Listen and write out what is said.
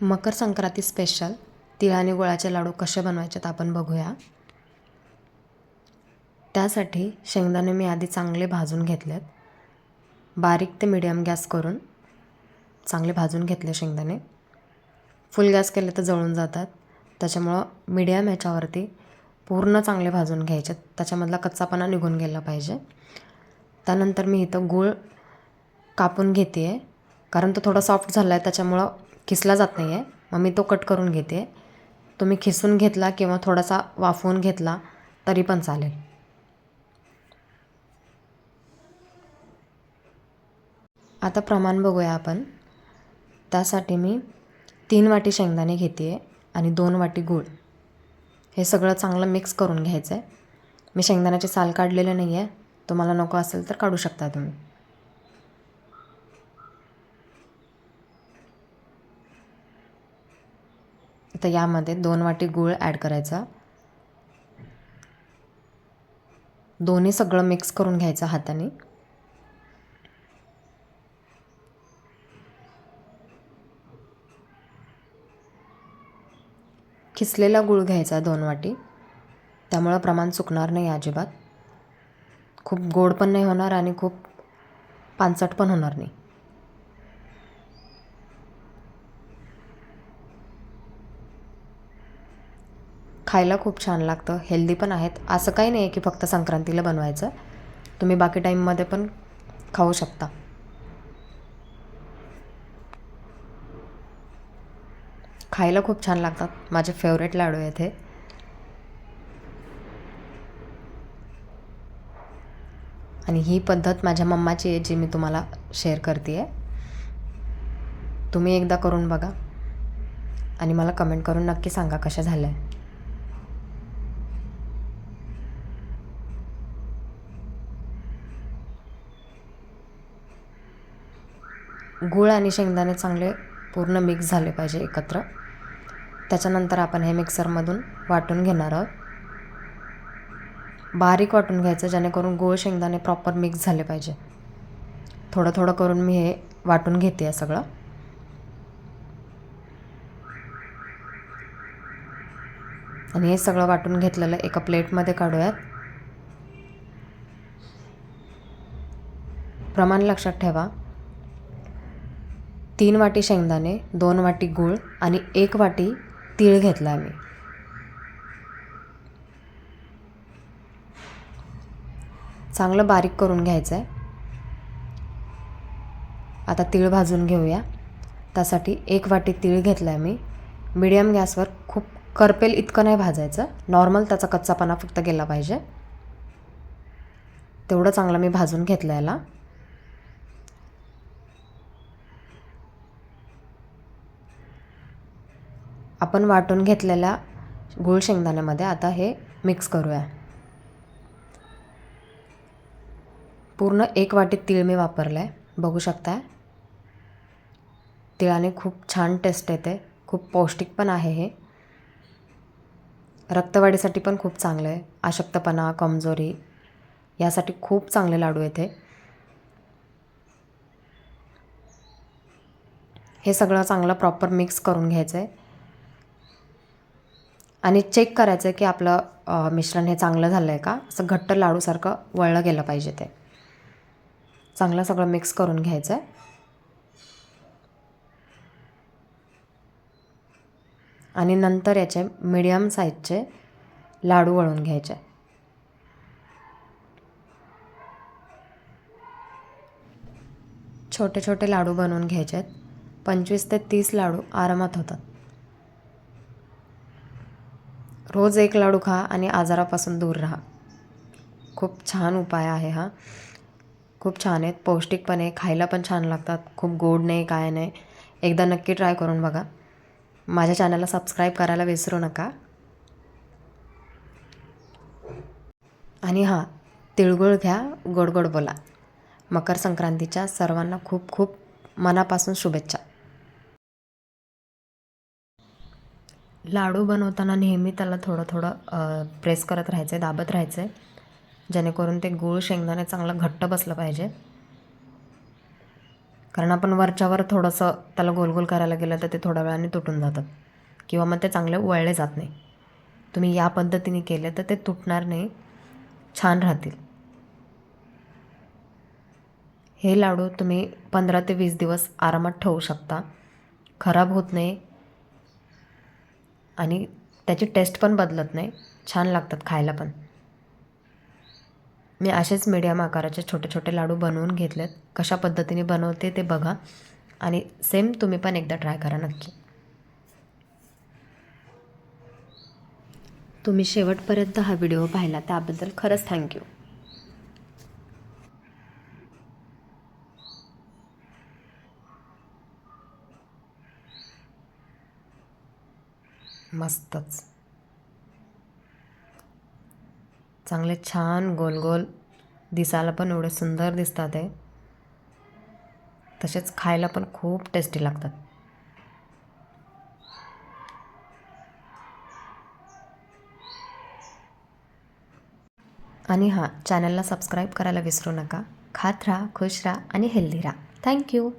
Makar Sankranti special तिळ आणि गुळाचे लाडू कसे बनवायचे आपण बघूया. त्यासाठी शेंगदाणे मी आधी चांगले भाजून घेतलेत. बारीक ते मिडियम गॅस करून चांगले भाजून घेतले शेंगदाणे. फुल गॅस केले तर जळून जातात. त्याच्यामुळं मिडियम ह्याच्यावरती पूर्ण चांगले भाजून घ्यायचे. त्याच्यामधला कच्चापणा निघून गेला पाहिजे. त्यानंतर मी इथं गूळ कापून घेते आहे कारण तो थोडा सॉफ्ट झाला आहे त्याच्यामुळं खिसला जात नाही आहे मग मी तो कट करून घेते. तुम्ही खिसून घेतला किंवा थोडासा वाफवून घेतला तरी पण चालेल. आता प्रमाण बघूया आपण. त्यासाठी मी तीन वाटी शेंगदाणे घेते आहे आणि दोन वाटी गूळ. हे सगळं चांगलं मिक्स करून घ्यायचं आहे मी शेंगदाण्याचे साल काढलेले नाही आहे तुम्हाला नको असेल तर काढू शकता तुम्ही. तर यामध्ये दोन वाटी गूळ ॲड करायचा. दोन्ही सगळं मिक्स करून घ्यायचं हाताने. खिसलेला गूळ घ्यायचा दोन वाटी. त्यामुळं प्रमाण चुकणार नाही अजिबात. खूप गोड पण नाही होणार आणि खूप पानसट पण होणार नाही. खायला खूप छान लागतं. हेल्दी पण आहेत. असं काही नाही आहे की फक्त संक्रांतीला बनवायचं. तुम्ही बाकी टाईममध्ये पण खाऊ शकता. खायला खूप छान लागतात. माझे फेवरेट लाडू आहेत हे. आणि ही पद्धत माझ्या मम्माची आहे जी मी तुम्हाला शेअर करते आहे तुम्ही एकदा करून बघा. आणि मला कमेंट करून नक्की सांगा कशा झाल्या. गूळ आणि शेंगदाणे चांगले पूर्ण मिक्स झाले पाहिजे एकत्र. त्याच्यानंतर आपण हे मिक्सरमधून वाटून घेणार आहोत. बारीक वाटून घ्यायचं जेणेकरून गूळ शेंगदाणे प्रॉपर मिक्स झाले पाहिजे. थोडं थोडं करून मी हे वाटून घेते आहे सगळं. आणि हे सगळं वाटून घेतलेलं एका प्लेटमध्ये काढूयात. प्रमाण लक्षात ठेवा. तीन वाटी शेंगदाणे दोन वाटी गूळ आणि एक वाटी तीळ घेतला मी चांगलं बारीक करून घ्यायचं आहे आता तीळ भाजून घेऊया. त्यासाठी एक वाटी तीळ घेतला आहे मी मिडियम गॅसवर खूप करपेल इतकं नाही भाजायचं. नॉर्मल त्याचा कच्चापणा फक्त गेला पाहिजे. तेवढं चांगलं मी भाजून घेतलं याला. आपण वाटून घेतलेल्या गूळ शेंगदाण्यामध्ये आता हे मिक्स करूया. पूर्ण एक वाटी तीळ मी वापरलं आहे बघू शकताय? तिळाने खूप छान टेस्ट येते. खूप पौष्टिक पण आहे हे. रक्तवाढीसाठी पण खूप चांगलं आहे अशक्तपणा कमजोरी यासाठी खूप चांगले लाडू येते. हे सगळं चांगलं प्रॉपर मिक्स करून घ्यायचं आहे आणि चेक करायचं आहे की आपलं मिश्रण हे चांगलं झालं आहे का? असं घट्ट लाडूसारखं वळलं गेलं पाहिजे ते. चांगलं सगळं मिक्स करून घ्यायचं आहे आणि नंतर याचे मीडियम साईजचे लाडू वळून घ्यायचे. छोटे छोटे लाडू बनवून घ्यायचे आहेत पंचवीस ते तीस लाडू आरामात होतात. रोज एक लाडू खा आणि आजारापासून दूर राहा. खूप छान उपाय आहे हा. खूप छान आहेत. पौष्टिक पण आहे खायला पण छान लागतात. खूप गोड नाही काय नाही. एकदा नक्की ट्राय करून बघा. माझ्या चॅनलला सबस्क्राईब करायला विसरू नका. आणि हां तिळगुळ घ्या गोड गोड बोला. मकर संक्रांतीच्या सर्वांना खूप खूप मनापासून शुभेच्छा. लाडू बनवताना नेहमी त्याला थोडं थोडं प्रेस करत राहायचं आहे दाबत राहायचं. आहे जेणेकरून ते गूळ शेंगदाणे चांगलं घट्ट बसलं पाहिजे. कारण आपण वरच्यावर थोडंसं त्याला गोल गोल करायला गेलं तर ते थोड्या वेळाने तुटून जातात किंवा मग ते चांगले वळले जात नाही. तुम्ही या पद्धतीने केले तर ते तुटणार नाही. छान राहतील. हे लाडू तुम्ही पंधरा ते वीस दिवस आरामात ठेवू शकता. खराब होत नाही. आणि त्याची टेस्ट पण बदलत नाही. छान लागतात खायला पण. मी असेच मीडियम आकाराचे छोटे छोटे लाडू बनवून घेतलेत. कशा पद्धतीने बनवते ते बघा. आणि सेम तुम्ही पण एकदा ट्राय करा नक्की. तुम्ही शेवटपर्यंत हा व्हिडिओ पाहिला त्याबद्दल खरंच थँक्यू मस्तच. चांगले छान गोल गोल दिसायला पण एवढे सुंदर दिसतात आहे तसेच खायला पण खूप टेस्टी लागतात. आणि हां चॅनलला सबस्क्राईब करायला विसरू नका. खात राहा खुश राहा आणि हेल्दी राहा. थँक्यू